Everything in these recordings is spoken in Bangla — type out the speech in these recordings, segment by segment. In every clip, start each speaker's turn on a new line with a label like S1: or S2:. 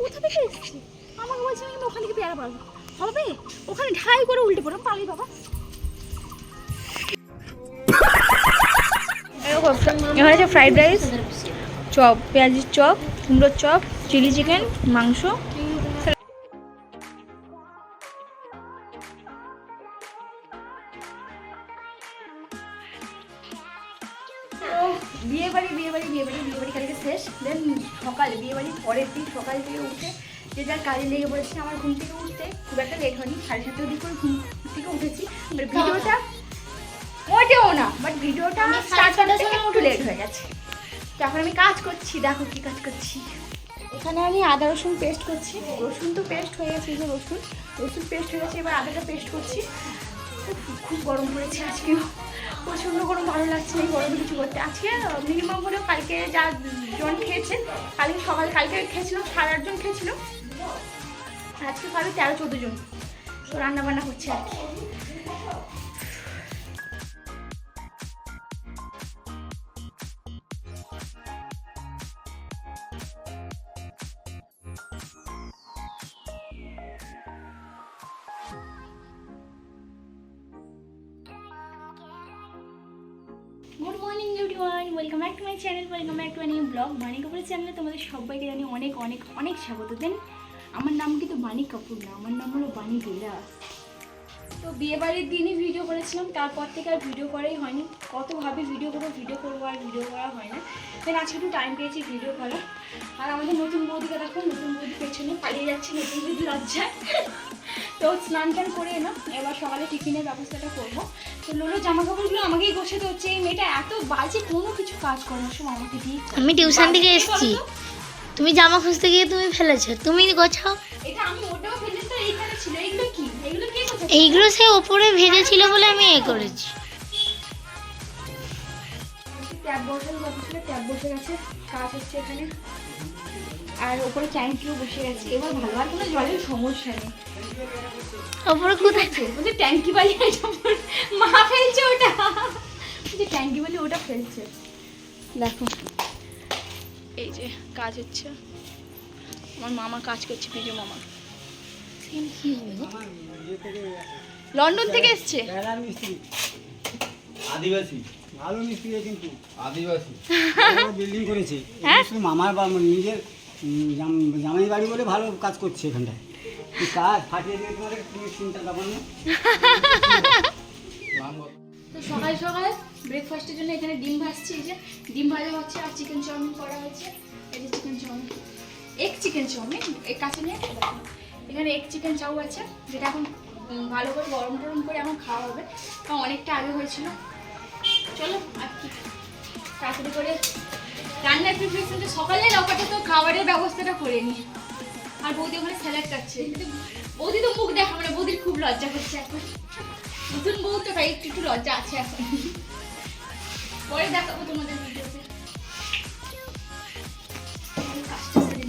S1: কোথা থেকে এসেছি আমাকে বলছে আমি ওখান থেকে পেয়ারা পারব হবে? ওখানে ঢাই করে উল্টে পড়ো পালি বাবা। এখানে আছে ফ্রাইড রাইস চপ, পেঁয়াজির চপ, কুমড়োর চপ চিলি চিকেন মাংস। কাজে লেগে পড়েছে আমার ঘুম থেকে উঠতে। খুব একটা লেট হয়নি সাড়ে সাতটার দিক করে ঘুম থেকে উঠেছি। ভিডিওটা মোটেও না বাট ভিডিওটা স্টার্ট করতে একটু লেট হয়ে গেছে। তো এখন আমি কাজ করছি দেখো কি কাজ করছি। এখানে আমি আদা রসুন পেস্ট করছি। রসুন তো পেস্ট হয়ে গেছে যে রসুন। রসুন পেস্ট হয়ে গেছে এবার আদাটা পেস্ট করছি। খুব গরম পড়েছে আজকে প্রচণ্ড গরম ভালো লাগছে না এই গরমে কিছু করতে। আজকে মিনিমাম হলো কালকে যা জন খেয়েছে কালকে সকালে কালকে খেয়েছিল সাড়ে আটজন খেয়েছিল। আজকে পাবে তেরো, চোদ্দ জন। তো রান্না বান্না হচ্ছে আর কি। Good morning everyone welcome back to my channel welcome back to new vlog Bani কাপুরের চ্যানেলে তোমাদের সবাইকে জানি অনেক অনেক অনেক স্বাগত। দেন আমার নাম কিন্তু বাণী কাপুর না আমার নাম হলো বাণী বেলা তো বিয়ে বাড়ির দিনই ভিডিও করেছিলাম তারপর থেকে আর ভিডিও করাই হয়নি। কত ভাবে ভিডিও করব ভিডিও করব আর ভিডিও করা হয় না দেন আজকে একটু টাইম পেয়েছি ভিডিও করা আর আমাদের নতুন বৌদিকে দেখো নতুন বৌদি পেছনে পালিয়ে যাচ্ছে নতুন বৌদি লজ্জায়। তো স্নান টান করে এলাম এবার সকালে টিফিনের ব্যবস্থাটা করব। তো লোলো জামা কাপড়গুলো আমাকেই গোছাতে হচ্ছে। এই মেয়েটা এত বাজে কোনো কিছু কাজ করে না সব আমাকে দিয়ে
S2: আমি টিউশন থেকে এসেছি? তুমি জামা খুঁজতে গিয়ে তুমি ফেলেছো তুমি গোছাও।
S1: এইগুলো
S2: সে ওপরে ভেজেছিল বলে আমি এ করেছি।
S1: ট্যাব বসার কথা ট্যাব বসে গেছে কাজ হচ্ছে এখানে। আর ওপরে ট্যাঙ্কিও বসে গেছে। এবার ভালো আর কোনো জলের সমস্যা নেই।
S2: ওপরে কোথায়?
S1: ট্যাঙ্কি বালি মা ফেলছে ওটা। ট্যাঙ্কি বালি ওটা ফেলছে। দেখো। এই যে কাজ হচ্ছে। আমার মামা কাজ করছে পিজু মামা। লন্ডন থেকে এসছে?
S3: আদিবাসী।
S4: ভালো মিস্ত্রি কিন্তু।
S3: আদিবাসী।
S4: বিল্ডিং করেছে।
S1: হ্যাঁ?
S4: শুধু মামার বা নিজের উম, জামাই বাড়ি বলে ভালো কাজ করছে এখানটায়। কাজ? ফাটিয়ে দিয়ে তোমাদের চিন্তা
S1: তো সকাল সকাল ব্রেকফাস্টের জন্য এখানে ডিম ভাজছি, এই যে ডিম ভাজা হচ্ছে আর চিকেন চাউমিন করা হয়েছে। এই যে chicken chowmein egg chicken chowmein এর কাছে নিয়ে এখানে এগ চিকেন চাউ আছে, যেটা এখন ভালো করে গরম টরম করে এখন খাওয়া হবে। কারণ অনেকটা আগে হয়েছিল। চলো, আর কি। তাড়াতাড়ি করে রান্নার প্রিপারেশনটা সকালে লকাটা তো খাবারের ব্যবস্থাটা করে নি আর বৌদি ওখানে স্যালাড কাটছে বৌদি তো মুখ দেখাবে না, বৌদির খুব লজ্জা করছে এখন। নতুন বউ তো তাই একটু একটু লজ্জা আছে এখন। পরে দেখাবো তোমাদের ভিডিওতে।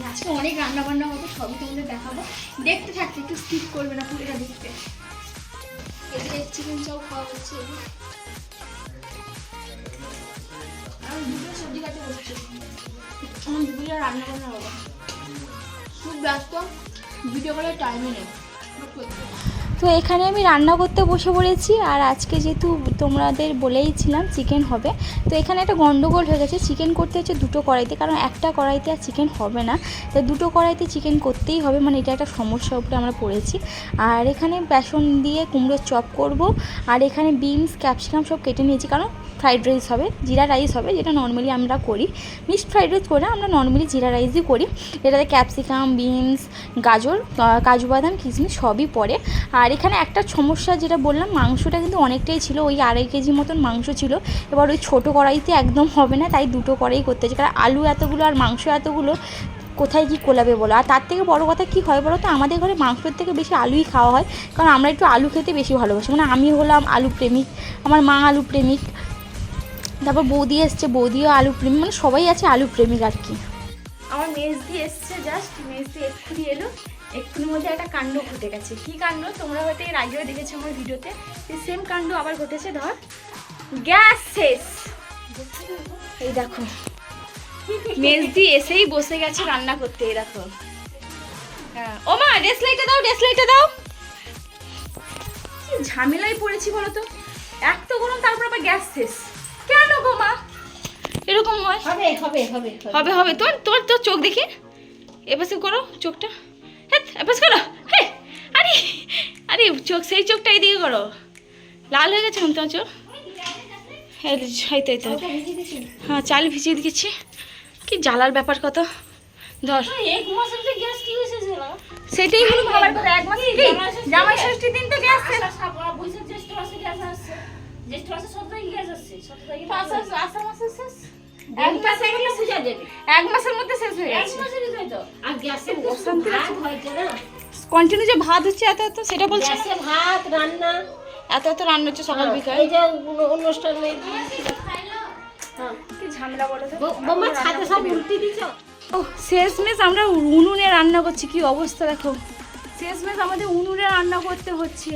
S1: আজকে অনেক রান্না বান্না হবে, সবই তোমাদের দেখাবো। দেখতে থাকতে একটু স্কিপ করবে না পুরোটা দেখতে। চিকেন চাও খাওয়া হচ্ছে দুটো সবজি আমার দুপুরে রান্না বান্না হবে। খুব ব্যস্ত, ভিডিও করার টাইমই নেই। তো এখানে আমি রান্না করতে বসে পড়েছি আর আজকে যেহেতু তোমাদের বলেইছিলাম চিকেন হবে, তো এখানে একটা গন্ডগোল হয়ে গেছে। চিকেন করতে হচ্ছে দুটো কড়াইতে, কারণ একটা কড়াইতে আর চিকেন হবে না। তো দুটো কড়াইতে চিকেন করতেই হবে মানে এটা একটা সমস্যার উপরে আমরা পড়েছি। আর এখানে বেসন দিয়ে কুমড়োর চপ করব, আর এখানে বিনস ক্যাপসিকাম সব কেটে নিয়েছি, কারণ ফ্রাইড রাইস হবে, জিরা রাইস হবে, যেটা নর্মালি আমরা করি। মিক্সড ফ্রাইড রাইস করে আমরা নর্মালি জিরা রাইসই করি। এটাতে ক্যাপসিকাম বিনস গাজর কাজু বাদাম, কিশমিশ সবই পড়ে। আর এখানে একটা সমস্যা যেটা বললাম, মাংসটা কিন্তু অনেকটাই ছিল, ওই আড়াই কেজি মতন মাংস ছিল। এবার ওই ছোটো কড়াইতে একদম হবে না, তাই দুটো কড়াই করতে হচ্ছে। কারণ আলু এতগুলো আর মাংস এতগুলো, কোথায় কি কোলাবে বলো? আর তার থেকে বড় কথা কি হয় বলো তো, আমাদের ঘরে মাংসের থেকে বেশি আলুই খাওয়া হয়। কারণ আমরা একটু আলু খেতে বেশি ভালোবাসি। মানে আমি হলাম আলু প্রেমিক, আমার মা আলু প্রেমিক। তারপর বৌদি এসছে, বৌদিও আলু প্রেমিক মানে সবাই আছে আলু প্রেমিক আর কি। আমার মেজ দিয়ে এসছে জাস্ট মেজ দিয়ে এক্ষুনি এলো। এক্ষুনির মধ্যে একটা কাণ্ড ঘটে গেছে। কি কাণ্ড? তোমরা হয়তো এর আগেও দেখেছ আমার ভিডিওতে। সেম কাণ্ড আবার ঘটেছে ধর। গ্যাস শেষ। এই দেখো। মেজ দিয়ে এসেই বসে গেছে রান্না করতে এই দেখো। হ্যাঁ। ও মা ড্রেস লাইটটা দাও ড্রেস লাইটটা দাও। কি ঝামেলায় পড়েছি বলো তো? এক তো গরম তারপর আবার গ্যাস শেষ। কেন গো মা? এরকম হয়।
S2: হবে হবে হবে।
S1: হবে হবে। তোর তোর তোর চোখ দেখি। এপাশে করো চোখটা। হ্যাঁ এপাশ করো হ্যাঁ আরে আরে চোখ সেই চোখটা এইদিকে করো। লাল হয়ে গেছে এখন তোমার চোখ? এই তো, এই তো, এই তো হ্যাঁ চাল ভিজিয়ে দিয়েছি। কি জ্বালার ব্যাপার কত? ধর। সেটাই হলো ভাবার কথা এক মাস কি জামাই ষষ্ঠীর দিন তো গ্যাস শেষ
S2: বৈশাখ জ্যৈষ্ঠ মাসে গ্যাস আসছে। জ্যৈষ্ঠ মাসে গ্যাস আসছে
S1: মাসে এক মাসে
S2: যাবে।
S1: এক মাসের মধ্যে শেষ হয়ে
S2: এক মাসের ভিতরে তো। আর গ্যাসে
S1: অশান্তি
S2: ভাত হয়েছে না?
S1: কন্টিনিউ যে ভাত হচ্ছে এত এত সেটা বলছে
S2: গ্যাসে ভাত রান্না।
S1: এত এত রান্না হচ্ছে সকাল বিকাল।
S2: এই যে অনুষ্ঠানে হ্যাঁ।
S1: কি ঝামেলা বলো তো?
S2: বোমা ছাদে সব উল্টি দিছ
S1: ও শেষমেশ আমরা উনুনে রান্না করছি কি অবস্থা দেখো। শেষমেশ আমাদের উনুনে রান্না করতে হচ্ছে।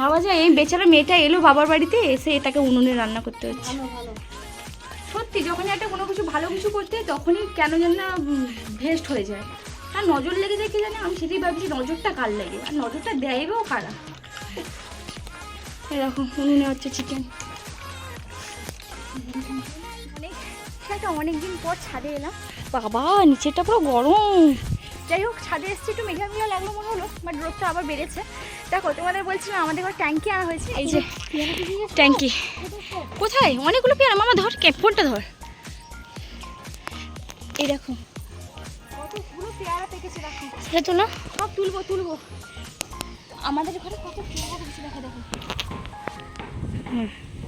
S1: ভাবা যায় এই বেচারা মেয়েটা এলো বাবার বাড়িতে এসে এটাকে উনুনে রান্না করতে হচ্ছে। সত্যি যখনই একটা কোনো কিছু ভালো কিছু করতে তখনই কেন যেন না ভেস্ট হয়ে যায়। আর নজর লেগে যায় কি জানি আমি সেটাই ভাবছি নজরটা কার লাগে? আর নজরটা দেয়ও কারা? এরকম উনুনে হচ্ছে চিকেন অনেক সেটা অনেক দিন পর ছাদে এলাম। বাবা নিচেটা পুরো গরম। যাই হোক ছাদে এসছি একটু মেঘা মেঘা লাগল মনে হলো বাট রোদটা আবার বেড়েছে। দেখো তোমাদের বলছিলাম আমাদের ঘর ট্যাঙ্কি আনা হয়েছে। এই যে ট্যাঙ্কি। কোথায়? অনেকগুলো পেয়ারা। মামা ধর কে ফোনটা ধর। এই দেখো।
S2: সেটা
S1: সব তুলবো তুলবো। আমাদের ঘরে কত পেয়ারা দেখো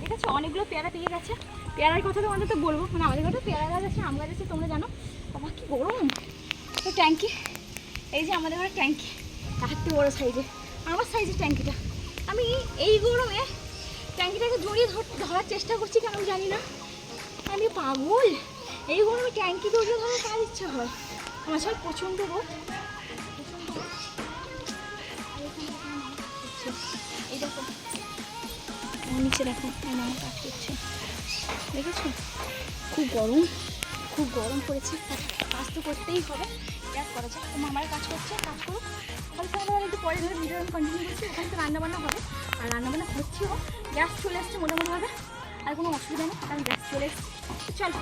S1: ঠিক আছে অনেকগুলো পেয়ারা পেয়ে গেছে। পেয়ারার কথা তোমাদের তো বলব মানে আমাদের ঘরে পেয়ারা গাছ আছে আম গাছ আছে তোমরা জানো। বাবা কি গরম। তো ট্যাঙ্কি এই যে আমাদের ঘরে ট্যাঙ্কি। একটু বড় সাইজে। আমার সাইজের ট্যাঙ্কিটা। আমি এই গরমে ট্যাঙ্কিটাকে জড়িয়ে ধর- ধরার চেষ্টা করছি কেন জানি না। আমি পাগল? এই গরমে ট্যাঙ্কি জড়িয়ে ধরার কার ইচ্ছা হয়। আমার সব প্রচণ্ড রোদ নিচে দেখো, আমার কাজ করছে। দেখেছ? খুব গরম খুব গরম পড়েছে। কাজ তো করতেই হবে। গ্যাস করা যাক। মামার কাজ করছে, কাজ করুক। হয়তো আমরা একটু পরে ধরে ভিডিও কন্টিনিউ করছি ওখানে তো রান্নাবান্না হবে। আর রান্নাবান্না হচ্ছেও গ্যাস চলে এসছে মোটামুটিভাবে আর কোনো অসুবিধা নেই কারণ গ্যাস চলে এসছে। চল।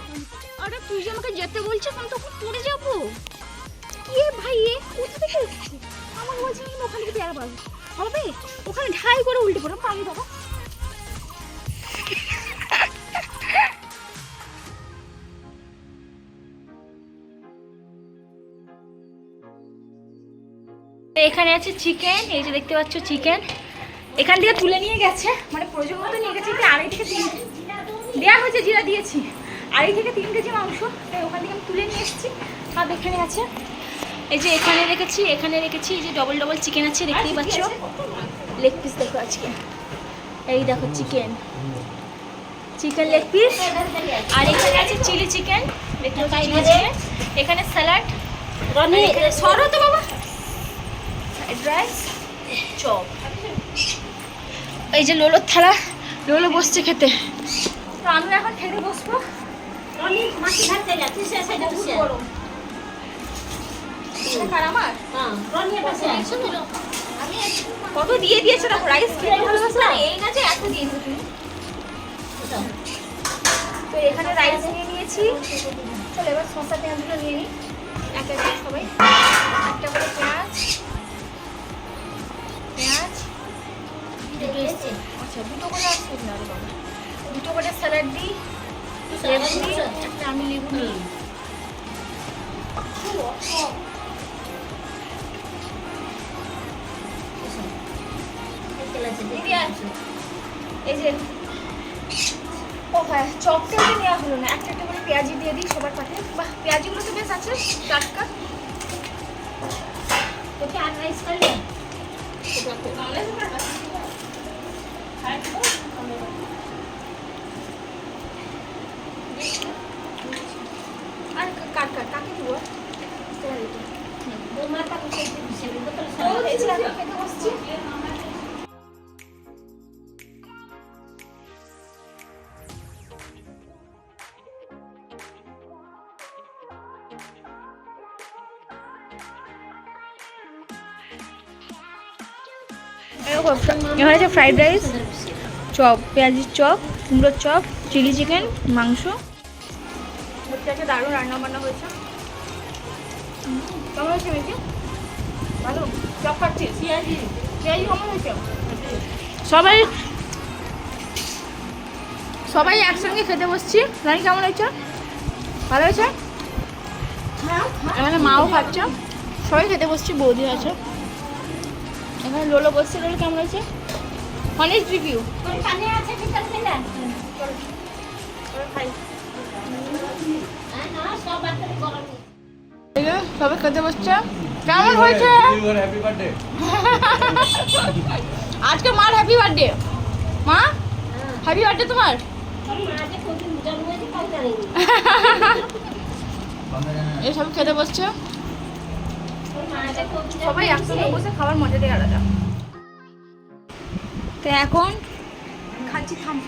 S1: আরে তুই যে আমাকে যেতে বলছিস আমি তখন পড়ে যাব। কে ভাই এ কোথা থেকে এসেছি আমাকে বলছে ওখান থেকে পেয়ারা পাবো হবে? ওখানে ঢাই করে উল্টে পড়ো পাবি বাবা এখানে আছে চিকেন এই যে দেখতে পাচ্ছ চিকেন। এখান থেকে তুলে নিয়ে গেছে মানে প্রয়োজন মতো নিয়ে গেছে আড়াই থেকে তিন দেওয়া হয়েছে জিরা দিয়েছি আড়াই থেকে তিন কেজি মাংস। তাই ওখান থেকে আমি তুলে নিয়ে এসেছি। আর এখানে আছে। এই যে এখানে রেখেছি এখানে রেখেছি এই যে ডবল ডবল চিকেন আছে দেখতেই পাচ্ছ। লেগ পিস দেখো আজকে। এই দেখো চিকেন চিকেন লেগ পিস আর এখানে আছে চিলি চিকেন এখানে স্যালাড সরো তো বাবা। ফ্রাইড রাইস চপ এই যে লোলোর থালা লোলো বসছে খেতে। তো আমি এখন খেতে বসবো।
S2: রনি মাছি ভাত যাচ্ছে
S1: আমার?
S2: একশো কিলো
S1: কত দিয়ে দিয়েছ দেখো রাইস খেতে ভালোবাসো না এই না যে এত দিয়েছ। তো এখানে রাইস নিয়ে নিয়েছি। চলো এবার শসা পেঁয়াজগুলো নিয়ে নিই এক এক সবাই। একটা করে পেঁয়াজ। আচ্ছা দুটো করে আসছে না দুটো করে স্যালাড দিই লেবু দিই একটা আমি লেবু নিই। এই যে ও হ্যাঁ চপটা ওটা নেওয়া হলো না। একটা একটা করে পেঁয়াজি দিয়ে দিই সবার পাতে বাহ পেঁয়াজিগুলো তো বেশ আছে টাটকা।
S2: ওকে আর রাইস করলে
S1: এখানে আছে ফ্রাইড রাইস চপ পেঁয়াজির চপ কুমড়োর চপ চিলি চিকেন মাংস। হচ্ছে আছে দারুণ রান্না বান্না হয়েছে। কেমন হয়েছে মেয়েকে ভালো। চপ খাচ্ছিস পেঁয়াজি পেঁয়াজি কেমন হয়েছে? সবাই সবাই একসঙ্গে খেতে বসছি। রানি কেমন হয়েছে? ভালো হয়েছে? এখানে মাও খাচ্ছে। সবাই খেতে বসছি বৌদি আছে। এখানে লোলো বসছে লোলো কেমন হয়েছে? অনেক রিভিউ
S2: কানে আছে কি করবে না
S1: খাই
S2: না সব বাচ্চাদের গরম
S1: এই যে সবাই খেতে বসছে। কেমন হয়েছে? আজকে মার হ্যাপি বার্থডে মা হ্যাপি বার্থডে তোমার? এই সব খেতে বসছে। সবাই একসঙ্গে বসে খাবার মজাটাই আলাদা। তো এখন খাচ্ছি থামস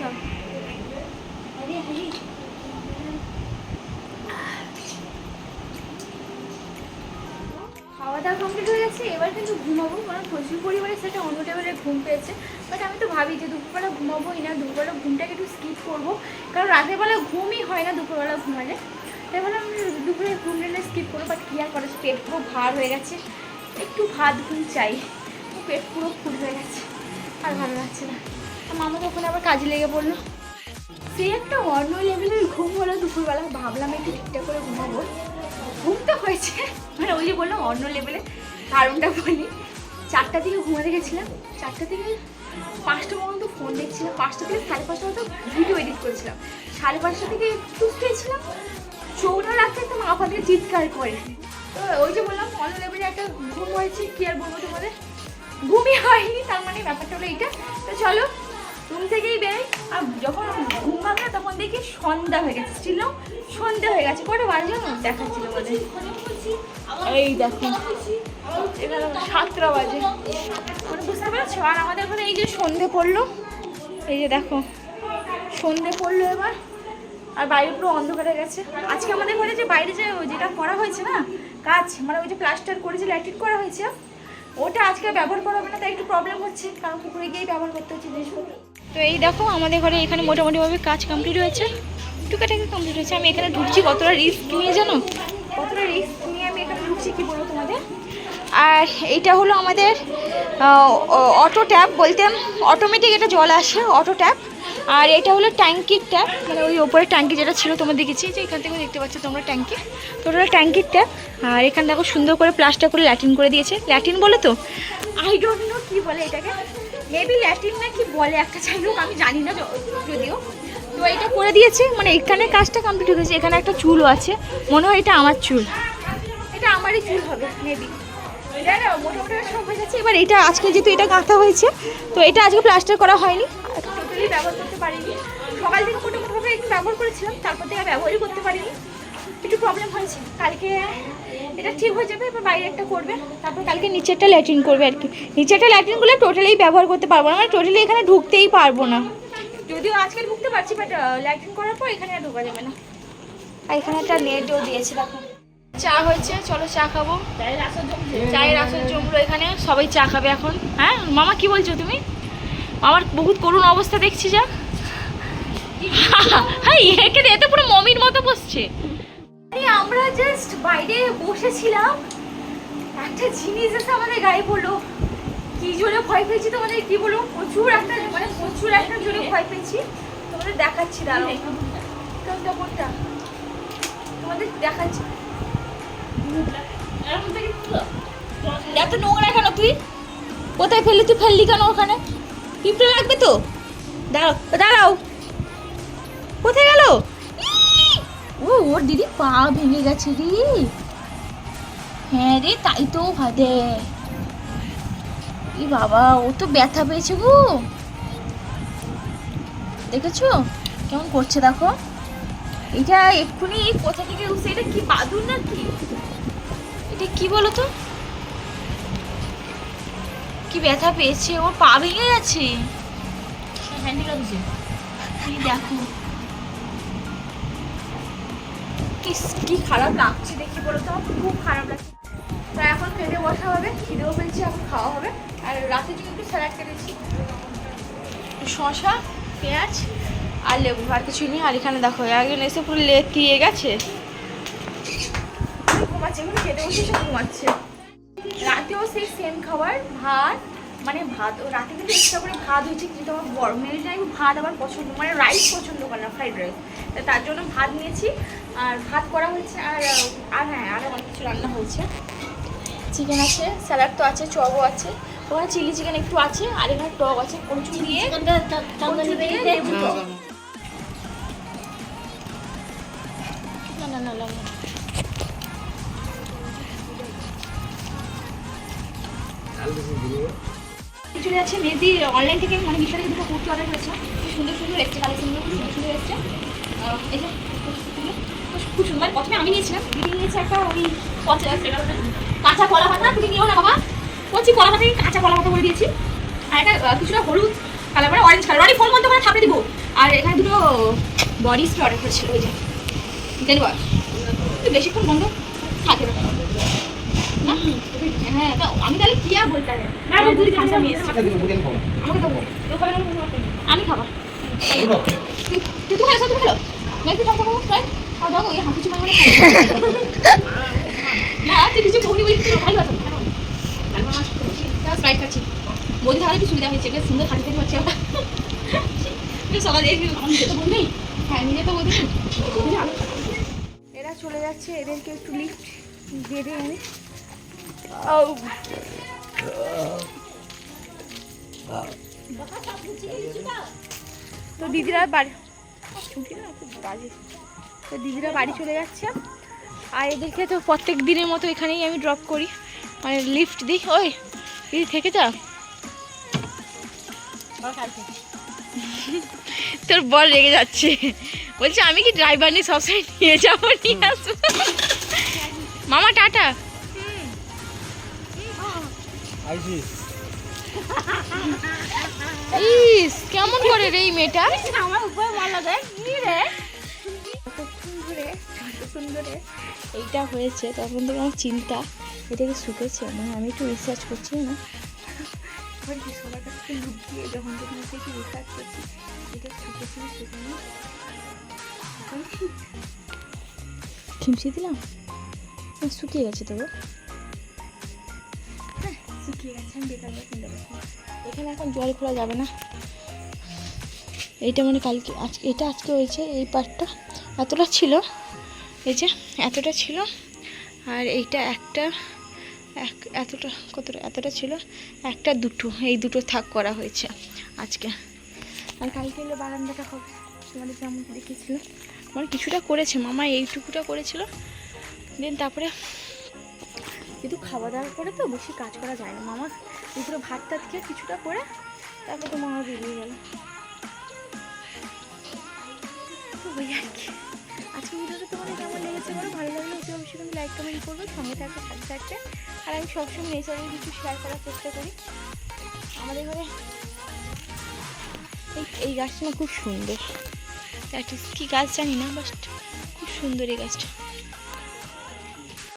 S1: খাওয়া দাওয়া কমপ্লিট হয়ে গেছে, এবার কিন্তু ঘুমাবো, কারণ প্রচুর পরিমাণে সেটা অন্য টেবিলে ঘুম পেয়েছে। বাট আমি তো ভাবি যে দুপুরবেলা ঘুমাবোই না, দুপুরবেলা ঘুমটাকে একটু স্কিপ করব, কারণ রাতের বেলা ঘুমই হয় না দুপুরবেলা ঘুমালে। তাই আমি দুপুরে ঘুম নিলে স্কিপ করব বাট কী আর করে, পেট পুরো ভার হয়ে গেছে। একটু ভাত ঘুম চাই, পেট পুরো ফুল হয়ে গেছে। আর ভালো লাগছে না। আর মামা তো ওখানে আবার কাজে লেগে পড়ল। সে একটা অন্য লেভেলের ঘুম হলো দুপুরবেলা। ভাবলাম একটু ঠিকঠাক করে ঘুমাবো। ঘুম তো হয়েছে। মানে ওই যে বললাম অন্য লেভেলে কারণটা বলি। চারটা থেকে ঘুমাতে গেছিলাম। চারটা থেকে পাঁচটা পর্যন্ত ফোন দেখছিলাম। পাঁচটা থেকে সাড়ে পাঁচটা পর্যন্ত ভিডিও এডিট করেছিলাম। সাড়ে পাঁচটা থেকে একটু শুয়েছিলাম। চৌনা রাখতে একটা মাফা দিয়ে চিৎকার করে। তো ওই যে বললাম অন্য লেভেলে একটা ঘুম হয়েছে। কি আর বলব তোমাদের? ঘুমই হয়নি, তার মানে ব্যাপারটা হলো এইটা। তো চলো রুম থেকেই বেরোই। আর যখন ঘুম ভাঙলো তখন দেখি সন্ধ্যা হয়ে গেছে ছিল সন্ধ্যা হয়ে গেছে। কটা বাজে দেখাচ্ছিল বলে এই দেখো সাতটা বাজে। মানে বুঝতে পারছ? আর আমাদের ওখানে এই যে সন্ধে পড়ল, এই যে দেখো, সন্ধে পড়ল এবার। আর বাইরে পুরো অন্ধকার হয়ে গেছে। আজকে আমাদের ঘরে যে বাইরে যে যেটা করা হয়েছে না কাজ মানে ওই যে প্লাস্টার করেছে ল্যাটিন করা হয়েছে ওটা আজকে ব্যবহার করা হবে না তাই একটু প্রবলেম হচ্ছে। কারণ পুকুরে গিয়েই ব্যবহার করতে হচ্ছে জিনিসপত্র তো এই দেখো আমাদের ঘরে এখানে মোটামুটিভাবে কাজ কমপ্লিট হয়েছে। টুকাটাকে কমপ্লিট হয়েছে। আমি এখানে ঢুকছি কতটা রিস্ক নিয়ে জানো? কতটা রিস্ক নিয়ে আমি এখানে ঢুকছি কি বলব তোমাদের? আর এইটা হলো আমাদের অটো ট্যাপ বলতে অটোমেটিক এটা জল আসে অটো ট্যাপ আর এটা হলো ট্যাঙ্কির ট্যাপ মানে ওই ওপরে ট্যাঙ্কি যেটা ছিল তোমরা দেখেছি, যে এখান থেকে দেখতে পাচ্ছ তোমরা ট্যাঙ্কি। তো ওটা ট্যাঙ্কির ট্যাপ, আর এখানে দেখো সুন্দর করে প্লাস্টার করে ল্যাটিন করে দিয়েছে। ল্যাটিন বলে তো? আই ডোন্ট নো কি বলে এটাকে। মেবি ল্যাটিন না কি বলে একটা হোক, আমি জানি না যদিও। তো এটা করে দিয়েছে মানে এখানে কাজটা কমপ্লিট হয়ে গেছে। এখানে একটা চুলও আছে। মনে হয় এটা আমার চুল। এটা আমারই চুল হবে মেবি মোটামুটি সব হয়ে এবার এটা আজকে যেহেতু এটা গাঁথা হয়েছে, তো এটা আজকে প্লাস্টার করা হয়নি। টোটালি ব্যবহার করতে পারিনি। সকাল থেকে মোটামুটিভাবে একটু ব্যবহার করেছিলাম তারপর থেকে ব্যবহারই করতে পারিনি। একটু প্রবলেম হয়েছে। কালকে এটা ঠিক হয়ে যাবে এবার বাইরে একটা করবে। তারপর কালকে নিচেরটা ল্যাট্রিন করবে আর কি। নিচেরটা ল্যাট্রিনগুলো টোটালি ব্যবহার করতে পারব না। মানে টোটালি এখানে ঢুকতেই পারব না। যদিও আজকে ঢুকতে পারছি বাট ল্যাট্রিন করার পর এখানে আর ঢোকা যাবে না। আর এখানে একটা নেটও দিয়েছে দেখো। চা হয়েছে চলো চা খাব। চায়ের আসর জমলো এখানে সবাই চা খাবে এখন। হ্যাঁ মামা কি বলছো তুমি? আমার বহুত করুণ অবস্থা দেখছি যা। হ্যাঁ এখানে এত পুরো মমির মতো বসছে। আমরা জাস্ট বাইরে বসেছিলাম। একটা জিনিস এসে আমাদের গায়ে পড়ল। কি জোরে ভয় পেয়েছি তোমাদের কি বলব? প্রচুর একটা মানে প্রচুর একটা জোরে ভয় পেয়েছি। তোমাদের দেখাচ্ছি দাঁড়াও। কোনটা কোনটা? তোমাদের দেখাচ্ছি। এত নোংরা কেন তুই? কোথায় ফেললি তুই ফেললি কেন ওখানে? পিঁপড়ে লাগবে তো? দাঁড়াও দাঁড়াও। কোথায় গেল? ও, ওর দিদি পা ভেঙে গেছে রে। হ্যাঁ রে, তাই তো ভাদে ই বাবা, ও তো ব্যথা পেয়েছে গো। দেখেছ? কেমন করছে দেখো। এটা এক্ষুনি কোথা থেকে উঠছে? এটা কি বাদুর নাকি? এটা কি বলো তো? কি ব্যথা পেয়েছে? ওর পা ভেঙে গেছে। দেখো। কি খারাপ লাগছে দেখি বলো তো? আমার খুব খারাপ লাগছে। তো এখন খেতে বসা হবে, খিদেও পেয়েছে, এখন খাওয়া হবে। আর রাতে যদি একটু স্যালাড কেটেছি। শশা পেঁয়াজ আর লেবু, আর কিছু নেই। আর এখানে দেখো, একজন এসে পুরো লেতিয়ে গেছে। ঘুমাচ্ছে এগুলো খেতে বসে সে ঘুমাচ্ছে। রাতেও সেই সেম খাবার ভাত মানে ভাত ও রাতে কিন্তু এক্সট্রা করে ভাত হয়েছে কিন্তু আমার বড় মেয়ের টাইম ভাত আবার পছন্দ মানে রাইস পছন্দ করে না ফ্রাইড রাইস তা তার জন্য ভাত নিয়েছি আর ভাত করা হয়েছে আর আর হ্যাঁ আর অনেক কিছু রান্না হয়েছে। চিকেন আছে স্যালাড তো আছে চপও আছে ওখানে চিলি চিকেন একটু আছে আর এখানে টক আছে কচু দিয়ে না না না না। চলে যাচ্ছে। মেহেদি অনলাইন থেকে মানে মিশো থেকে দুটো কুর্তি অর্ডার করেছে খুব সুন্দর সুন্দর এসছে কালেকশনগুলো খুব সুন্দর সুন্দর এসছে। এই খুব সুন্দর মানে প্রথমে আমি নিয়েছিলাম, দিদি নিয়েছে একটা ওই কাঁচা কলা পাতা। তুমি নিও না বাবা। বলছি কলা পাতা কাঁচা কলা পাতা করে দিয়েছি। আর একটা কিছুটা হলুদ কালার মানে অরেঞ্জ কালার অনেক ফোন বন্ধ করে থাপড়ে দিব। আর এখানে দুটো বডি স্প্রে অর্ডার করেছিল, ওই যে। ডেলিভার বেশিক্ষণ বন্ধ। থাকে না আমি তাহলে কি আর আমি দুই ঘণ্টা নিয়ে এসেছি আমাকে দেবো কেউ খাবে না, আমি খাব। আমি খাব তুই তুই তো খাইছো তুমি খেলো না তুই খাব হাঁটু বলি বলি তুই ভালো একটু সুবিধা হয়েছে বেশ সুন্দর খাটি থেকে আমরা সকালে এই আমার নিজে তো বন্ধু হ্যাঁ নিজে তো বৌদি এরা চলে যাচ্ছে এদেরকে একটু লিফট দিয়ে দিই আমি। তো দিদিরা বাড়ি তো দিদিরা বাড়ি চলে যাচ্ছে। আর এদেরকে তো প্রত্যেক দিনের মতো এখানেই আমি ড্রপ করি। মানে লিফট দিই। ওই, দিদি থেকে যা। তোর বল রেগে যাচ্ছে। বলছে, আমি কি ড্রাইভার নিয়ে সবসময় নিয়ে যাব? নিয়ে আসব। মামা, টাটা। ইস কেমন করে রে এই মেয়েটা?
S2: আমার উপরে মালা দেয় কি রে?
S1: এইটা হয়েছে তখন থেকে আমার চিন্তা। এটা কি শুকেছে? মানে আমি একটু রিসার্চ করছি না? এবার কি সবার কাছ থেকে লুকিয়ে যখন যখন এসে রিসার্চ করছি এটা শুকেছে শুকানো? খিমচি দিলাম? না, শুকিয়ে গেছে তবু এখানে এখন জল খোলা যাবে না। এইটা মানে কালকে আজকে এটা আজকে হয়েছে এই পার্টটা এতটা ছিল। এই যে এতটা ছিল। আর এইটা একটা এক এতটা কতটা এতটা ছিল। একটা দুটো। এই দুটো থাক করা হয়েছে আজকে। আর কালকে এলে বারান্দাটা হবে তোমাদের যেমন দেখেছিল। মানে কিছুটা করেছে। মামা এইটুকুটা করেছিল। দেন তারপরে কিন্তু খাওয়া দাওয়ার করে তো বেশি কাজ করা যায় না। মামা দুপুরে ভাত টাত খেয়ে কিছুটা করে তারপর তো মামা বেরিয়ে গেল। ওই আর কি। আজকে ভিডিওটা তোমাদের কেমন লেগেছে বলো? ভালো লাগলে অতি অবশ্যই কিন্তু লাইক কমেন্ট করবে, সঙ্গে থাকবে, সাথে থাকবে। আর আমি সবসময় নেচারের কিছু শেয়ার করার চেষ্টা করি। আমাদের ঘরে এই গাছটা খুব সুন্দর। কী গাছ জানি না বাট খুব সুন্দর এই গাছটা।